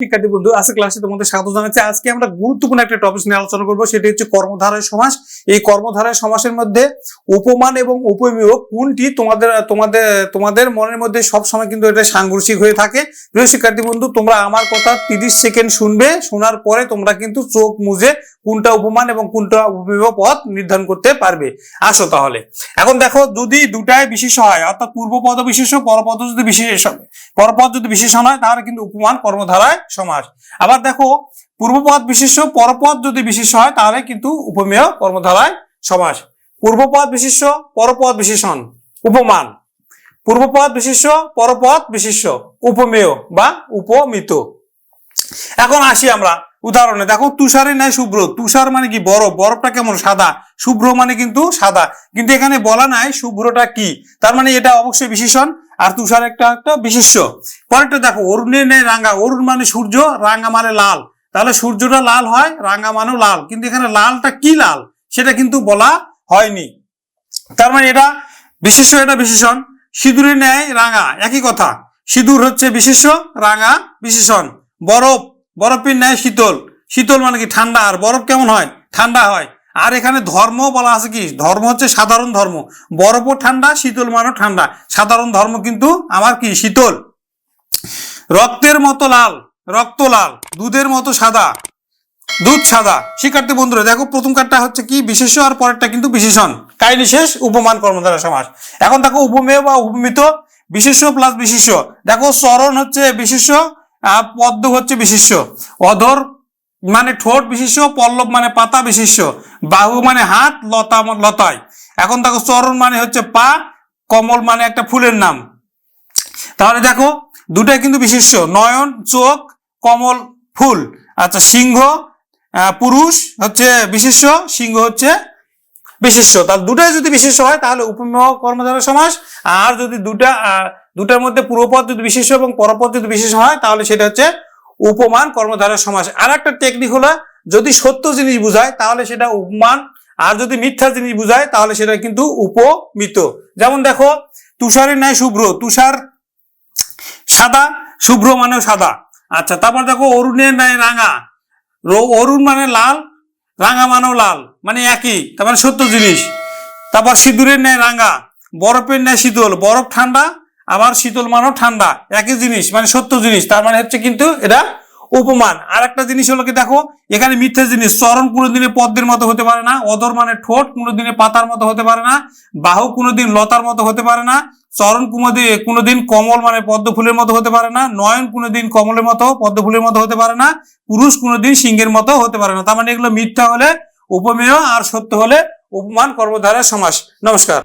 শিক্ষার্থী বন্ধু আজকে ক্লাসে তোমাদের স্বাগত জানাচ্ছি। আজকে আমরা গুরুত্বপূর্ণ একটা টপিক নিয়ে আলোচনা করব, সেটি হচ্ছে কর্মধারয় সমাস। এই কর্মধারায় সমাসের মধ্যে উপমান এবং উপমেয় কোনটি তোমাদের তোমাদের তোমাদের মনের মধ্যে সব সময় কিন্তু এটা সাংঘর্ষিক হয়ে থাকে। প্রিয় শিক্ষার্থী বন্ধু, তোমরা আমার কথা তিরিশ সেকেন্ড শুনবে, শোনার পরে তোমরা কিন্তু চোখ মুজে কোনটা উপমান এবং কোনটা উপমেয় পথ নির্ধারণ করতে পারবে। আসো তাহলে। এখন দেখো, যদি দুটাই বিশেষ হয়, অর্থাৎ পূর্বপদ বিশেষ পরপদ যদি বিশেষ হয়, পরপদ যদি বিশেষণ হয়, তাহলে কিন্তু উপমান কর্মধারায় সমাস। আবার দেখো, পূর্বপদ বিশিষ্ট, পরপদ যদি বিশেষ হয়, তাহলে কিন্তু উপমেয় কর্মধারায় সমাস। পূর্বপদ বিশিষ্ট, পরপদ বিশেষণ, উপমান। পূর্বপদ বিশিষ্ট, পরপদ বিশিষ্ট, উপমেয় বা উপমিত। এখন আসি আমরা। উদাহরণে, দেখো তুষারে নাই শুভ্র। তুষার মানে কি বরফ? বরফটা কেমন? সাদা। শুভ্র মানে কিন্তু সাদা। কিন্তু এখানে বলা নাই শুভ্রটা কি। তার মানে এটা অবশ্যই বিশেষণ। আর তুষার একটা একটা বিশেষ্য। পরেরটা দেখো অরুণের নেই রাঙ্গা অরুণ মানে সূর্য রাঙ্গা মানে লাল। তাহলে সূর্যটা লাল হয় রাঙ্গা মানেও লাল। কিন্তু এখানে লালটা কি লাল? সেটা কিন্তু বলা হয়নি। তার মানে এটা বিশেষ্য, এটা বিশেষণ। সিঁদুরের ন্যায় রাঙা। একই কথা। সিঁদুর হচ্ছে বিশেষ্য, রাঙা বিশেষণ। বরফ বরফের ন্যায় শীতল। শীতল মানে কি? ঠান্ডা। আর বরফ কেমন হয়? ঠান্ডা হয়। আর এখানে ধর্ম বলা আছে কি? ধর্ম হচ্ছে সাধারণ ধর্ম। বরফও ঠান্ডা, শীতল মানেও ঠান্ডা। সাধারণ ধর্ম কিন্তু আমার কি? শীতল। রক্তের মতো লাল। রক্ত লাল। দুধের মতো সাদা। দুধ সাদা। শিক্ষার্থী বন্ধুরা, দেখো প্রথম কার্ডটা হচ্ছে কি? বিশেষ আর পরেরটা কিন্তু বিশেষণ। কাহিনী শেষ, উপমান কর্মধারা সমাস। এখন দেখো উপমেয় বা উপমিত, বিশেষ্য প্লাস বিশেষ্য। দেখো চরণ হচ্ছে বিশেষ্য আর পদ্ম হচ্ছে বিশেষ্য অধর মানে ঠোঁট বিশেষ্য পল্লব মানে পাতা বিশেষ্য বাহু মানে হাত, লতা লতায়। এখন দেখো চরণ মানে হচ্ছে পা, কমল মানে একটা ফুলের নাম। তাহলে দেখো, দুটাই কিন্তু বিশেষ্য নয়ন, চোখ, কমল, ফুল। আচ্ছা সিংহ পুরুষ হচ্ছে বিশেষ্য সিংহ হচ্ছে বিশেষ্য তাহলে দুটাই যদি বিশেষ্য হয়, তাহলে উপমেয় কর্মধারা সমাস। আর যদি দুটা দুটার মধ্যে পূর্বপদ যদি বিশেষ্য এবং পরপদ যদি বিশেষ হয়, তাহলে সেটা হচ্ছে উপমান কর্মধারা সমাস। আর একটা টেকনিক হলো যদি সত্য জিনিস বুঝায়, তাহলে সেটা উপমান, আর যদি মিথ্যা জিনিস বুঝায়, তাহলে সেটা কিন্তু উপমিত। যেমন দেখো, তুষারের ন্যায় শুভ্র, তুষার সাদা, শুভ্র মানেও সাদা। আচ্ছা তারপর দেখো, অরুণের ন্যায় রাঙা। অরুণ মানে লাল, রাঙা মানেও লাল মানে একই, তার মানে সত্য জিনিস। তারপর সিঁদুরের ন্যায় রাঙা, বরফের ন্যায় শীতল বরফ ঠান্ডা আবার শীতল মানেও ঠান্ডা, একই জিনিস মানে সত্য জিনিস, তার মানে হচ্ছে কিন্তু এটা উপমান। আর একটা জিনিস হলো কি, দেখো, এখানে মিথ্যে জিনিস চরণ কোনোদিনে পদ্মের মতো হতে পারে না অদর মানে ঠোঁট কোনোদিনে পাতার মতো হতে পারে না, বাহু কোনোদিন লতার মতো হতে পারে না চরণ কোনোদিন কোনোদিন কমল মানে পদ্ম ফুলের মতো হতে পারে না, নয়ন কোনোদিন কমলের মতো, পদ্ম ফুলের মতো হতে পারে না, পুরুষ কোনোদিন সিংহের মতো হতে পারে না। তার মানে এগুলো মিথ্যা হলে উপমেয় আর সত্য হলে উপমান কর্মধারার সমাস। নমস্কার।